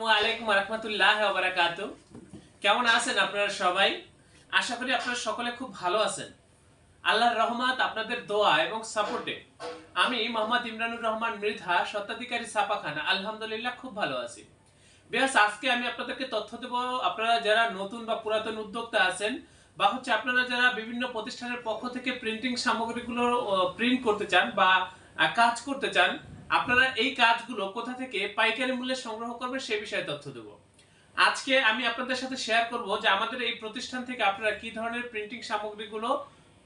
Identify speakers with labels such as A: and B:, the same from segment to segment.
A: আলাইকুম রহমতুল্লাহ বারাকাতু কেমন আছেন আপনারা সবাই? আশা করি আপনারা সকলে খুব ভালো আছেন। আল্লাহর রহমত আপনাদের দোয়া এবং সাপোর্টে। আমি মোহাম্মদ ইমরানুর রহমান মৃধা ছাপাখানা। আলহামদুলিল্লাহ খুব ভালো আছি। বেশ আজকে আমি আপনাদেরকে তথ্য দেব, আপনারা যারা নতুন বা পুরাতন উদ্যোক্তা আছেন বা হচ্ছে আপনারা যারা বিভিন্ন প্রতিষ্ঠানের পক্ষ থেকে প্রিন্টিং সামগ্রীগুলো প্রিন্ট করতে চান বা কাজ করতে চান আপনারা এই কাজগুলো কোথা থেকে পাইকারি মূল্যে সংগ্রহ করবেন সে বিষয়ে তথ্য দেব। আজকে আমি আপনাদের সাথে শেয়ার করব যে আমাদের এই প্রতিষ্ঠান থেকে আপনারা কি ধরনের প্রিন্টিং সামগ্রীগুলো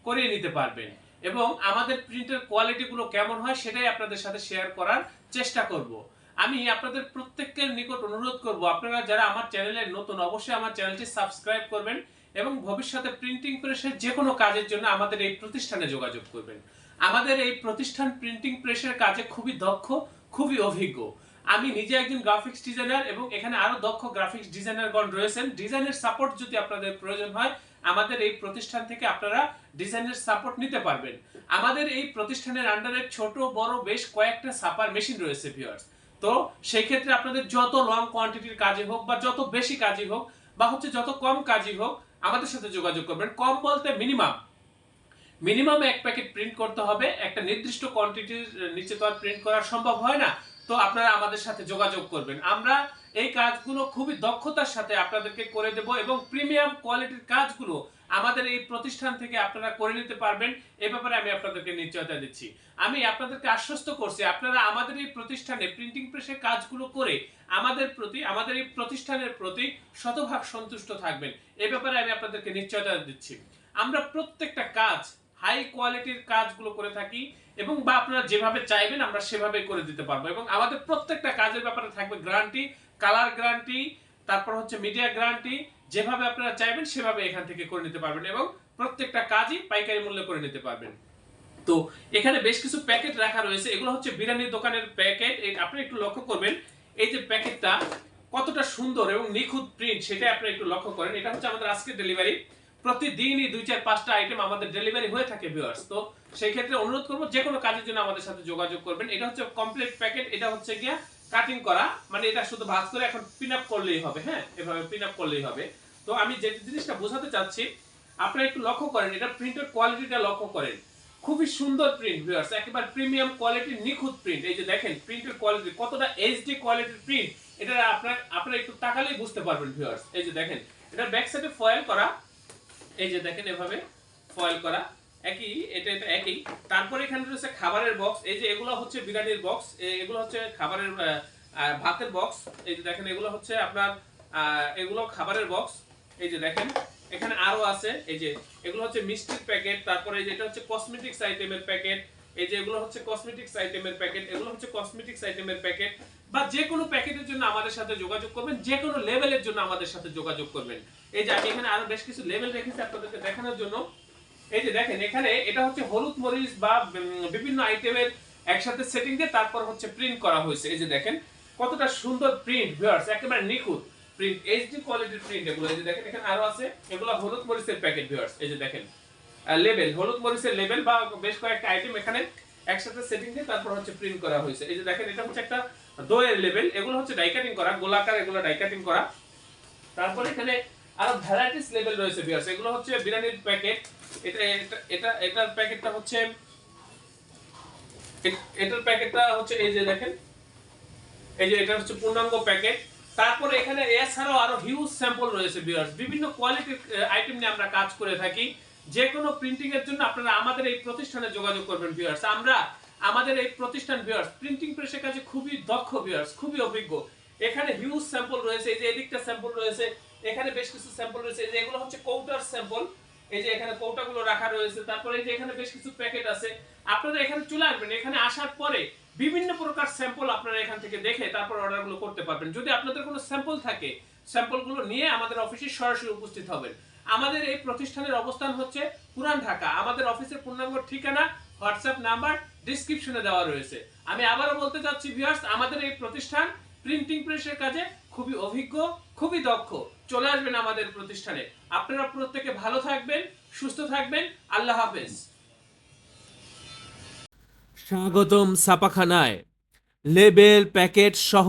A: করিয়ে নিতে পারবেন এবং আমাদের প্রিন্টের কোয়ালিটিগুলো কেমন হয় সেটাই আপনাদের সাথে শেয়ার করার চেষ্টা করব। আমি আপনাদের প্রত্যেকের নিকট অনুরোধ করব, আপনারা যারা আমার চ্যানেলে নতুন, অবশ্যই আমার চ্যানেলটি সাবস্ক্রাইব করবেন এবং ভবিষ্যতে প্রিন্টিং প্রেসের যে কোনো কাজের জন্য আমাদের এই প্রতিষ্ঠানে যোগাযোগ করবেন। আমাদের এই প্রতিষ্ঠান প্রিন্টিং প্রেসের কাজে খুবই দক্ষ, খুবই অভিজ্ঞ। আমি নিজে একজন গ্রাফিক্স ডিজাইনার এবং এখানে আরও দক্ষ গ্রাফিক্স ডিজাইনারগণ রয়েছেন। ডিজাইনের সাপোর্ট যদি আপনাদের প্রয়োজন হয়, আমাদের এই প্রতিষ্ঠান থেকে আপনারা ডিজাইনের সাপোর্ট নিতে পারবেন। আমাদের এই প্রতিষ্ঠানের আন্ডারে ছোট, বড় বেশ কয়েকটা সাপার মেশিন রয়েছে ভিউয়ার্স তো সেই ক্ষেত্রে আপনাদের যত লং কোয়ান্টিটির কাজে হোক বা যত বেশি কাজই হোক বা হচ্ছে যত কম কাজই হোক, আমাদের সাথে যোগাযোগ করবেন। কম বলতে মিনিমাম মিনিমাম এক প্যাকেট প্রিন্ট করতে হবে। একটা নির্দিষ্ট কোয়ান্টিটির নিচে তো আর প্রিন্ট করা সম্ভব হয় না। তো আপনারা আমাদের সাথে যোগাযোগ করবেন। আমরা এই কাজগুলো খুবই দক্ষতার সাথে আপনাদেরকে করে দেব এবং প্রিমিয়াম কোয়ালিটির কাজগুলো আমাদের এই প্রতিষ্ঠান থেকে আপনারা করে নিতে পারবেন। এ ব্যাপারে আমি আপনাদেরকে নিশ্চয়তা দিচ্ছি। আমি আপনাদেরকে আশ্বস্ত করছি, আপনারা আমাদের এই প্রতিষ্ঠানে প্রিন্টিং প্রেসের কাজগুলো করে আমাদের প্রতি, আমাদের এই প্রতিষ্ঠানের প্রতি শতভাগ সন্তুষ্ট থাকবেন। এ ব্যাপারে আমি আপনাদেরকে নিশ্চয়তা দিচ্ছি। আমরা প্রত্যেকটা কাজ হাই কোয়ালিটির কাজগুলো করে থাকি এবং বা আপনারা যেভাবে চাইবেন আমরা সেভাবে করে দিতে পারব এবং আমাদের প্রত্যেকটা কাজের ব্যাপারে থাকবে গ্যারান্টি, কালার গ্যারান্টি, তারপর হচ্ছে মিডিয়া গ্যারান্টি, যেভাবে আপনারা চাইবেন সেভাবে এখান থেকে করে নিতে পারবেন এবং প্রত্যেকটা কাজই পাইকারি মূল্যে করে নিতে পারবেন। তো এখানে বেশ কিছু প্যাকেট রাখা রয়েছে, এগুলো হচ্ছে বিরিয়ানির দোকানের প্যাকেট। আপনি একটু লক্ষ্য করবেন, এই যে প্যাকেটটা কতটা সুন্দর এবং নিখুঁত প্রিন্ট সেটা আপনি একটু লক্ষ্য করেন। এটা হচ্ছে আমাদের আজকে ডেলিভারি প্রতিদিনই দুই চার, পাঁচটা আইটেম আমাদের ডেলিভারি হয়ে থাকে ভিউয়ার্স তো সেই ক্ষেত্রে অনুরোধ করব, যে কোনো কাজের জন্য আমাদের সাথে যোগাযোগ করবেন। এটা হচ্ছে কমপ্লিট প্যাকেট এটা হচ্ছে গিয়া কাটিং করা। মানে এটা শুধু ভাঁজ করে এখন পিন আপ করলেই হবে হ্যাঁ? এভাবে পিন আপ করলেই হবে। তো আমি যে জিনিসটা বোঝাতে চাচ্ছি, আপনারা একটু লক্ষ্য করেন, এটা প্রিন্টের কোয়ালিটিটা লক্ষ্য করেন। খুবই সুন্দর প্রিন্ট ভিউয়ার্স একেবারে প্রিমিয়াম কোয়ালিটির নিখুঁত প্রিন্ট এই যে দেখেন প্রিন্টের কোয়ালিটি কতটা এইচডি কোয়ালিটির প্রিন্ট এটা আপনার, আপনারা একটু তাকালেই বুঝতে পারবেন ভিউয়ার্স এই যে দেখেন, এটা ব্যাক সাইডে ফয়েল করা। এই যে দেখেন এভাবে ফয়েল করা, একই, এটা এটা একই। তারপরে এখানে রয়েছে খাবারের বক্স এই যে এগুলো হচ্ছে বিরিয়ানির বক্স এগুলো হচ্ছে খাবারের ভাতের বক্স এই যে দেখেন এগুলো হচ্ছে আপনার এগুলো খাবারের বক্স এই যে দেখেন, এখানে আরও আছে। এই যে এগুলো হচ্ছে মিষ্টির প্যাকেট তারপরে এই যে এটা হচ্ছে কসমেটিক্স আইটেমের প্যাকেট এই যে এগুলো হচ্ছে কসমেটিক্স আইটেমের প্যাকেট এগুলো হচ্ছে কসমেটিক্স আইটেমের প্যাকেট বা যে কোনো প্যাকেটের জন্য আমাদের সাথে যোগাযোগ করবেন, যে কোনো লেভেলের জন্য আমাদের সাথে যোগাযোগ করবেন। এই যে আমি এখানে আরও বেশ কিছু লেভেল রেখেছি আপনাদেরকে দেখানোর জন্য। এই যে দেখেন, এখানে এটা হচ্ছে হলুদ, মরিচ বা বিভিন্ন আইটেমের একসাথে সেটিং দিয়ে তারপর হচ্ছে প্রিন্ট করা হয়েছে। এই যে দেখেন, কতটা সুন্দর প্রিন্ট ভিউয়ার্স একেবারে নিখুঁত প্রিন্ট এইচডি কোয়ালিটির প্রিন্ট এগুলো। এই যে দেখেন, এখানে আরও আছে, এগুলো হলুদ, মরিচের প্যাকেট ভিউয়ার্স এই যে দেখেন লেবেল হলুদ মরিচের লেবেল বা বেশ কয়েকটা আইটেম এখানে একসাথে সেটিং দিয়ে তারপর হচ্ছে প্রিন্ট করা হয়েছে। এই যে দেখেন, এটা হচ্ছে একটা দইয়ের লেবেল এগুলো হচ্ছে ডাই কাটিং করা, গোলাকার এগুলো ডাই কাটিং করা। তারপর এখানে আরও ভ্যারাইটিস লেভেল রয়েছে বিয়ার্স এগুলো হচ্ছে বিরিয়ানির প্যাকেট এটা এটা এটার প্যাকেটটা হচ্ছে এটার প্যাকেটটা হচ্ছে এই যে দেখেন, এই যে এটা হচ্ছে পূর্ণাঙ্গ প্যাকেট তারপরে এখানে এছাড়াও আরও হিউজ স্যাম্পল রয়েছে বিয়ার্স বিভিন্ন কোয়ালিটির আইটেম নিয়ে আমরা কাজ করে থাকি। যে কোনো প্রিন্টিং এর জন্য আপনারা আমাদের এই প্রতিষ্ঠানে যোগাযোগ করবেন ভিউয়ার্স আমরা আমাদের এই প্রতিষ্ঠান ভিউয়ার্স প্রিন্টিং প্রেসের কাছে খুবই দক্ষ ভিউয়ার্স খুবই অভিজ্ঞ। এখানে হিউজ স্যাম্পল রয়েছে, এই যে এদিকটা স্যাম্পল রয়েছে, এখানে বেশ কিছু স্যাম্পল রয়েছে যে এগুলো হচ্ছে কৌটার স্যাম্পল এই যে এখানে কৌটাগুলো রাখা রয়েছে, তারপরে এই যে এখানে বেশ কিছু প্যাকেট আছে। আপনারা এখানে চলে আসবেন, এখানে আসার পরে বিভিন্ন প্রকার স্যাম্পল আপনারা এখান থেকে দেখে তারপর অর্ডারগুলো করতে পারবেন। যদি আপনাদের কোনো স্যাম্পল থাকে স্যাম্পলগুলো নিয়ে আমাদের অফিসে সরাসরি উপস্থিত হবেন। আমাদের এই প্রতিষ্ঠানের অবস্থান হচ্ছে পুরান ঢাকা। আমাদের অফিসের পূর্ণাঙ্গ ঠিকানা, হোয়াটসঅ্যাপ নাম্বার ডিসক্রিপশনে দেওয়া রয়েছে। আমি আবারও বলতে চাচ্ছি, ভিউয়ার্স, আমাদের এই প্রতিষ্ঠান প্রিন্টিং প্রেসের কাজে খুবই অভিজ্ঞ, খুবই দক্ষ। চলে আসবেন আমাদের প্রতিষ্ঠানে। আপনারা প্রত্যেকে ভালো থাকবেন, সুস্থ থাকবেন। আল্লাহ হাফেজ। স্বাগতম ছাপাখানায়। লেবেল প্যাকেট সহ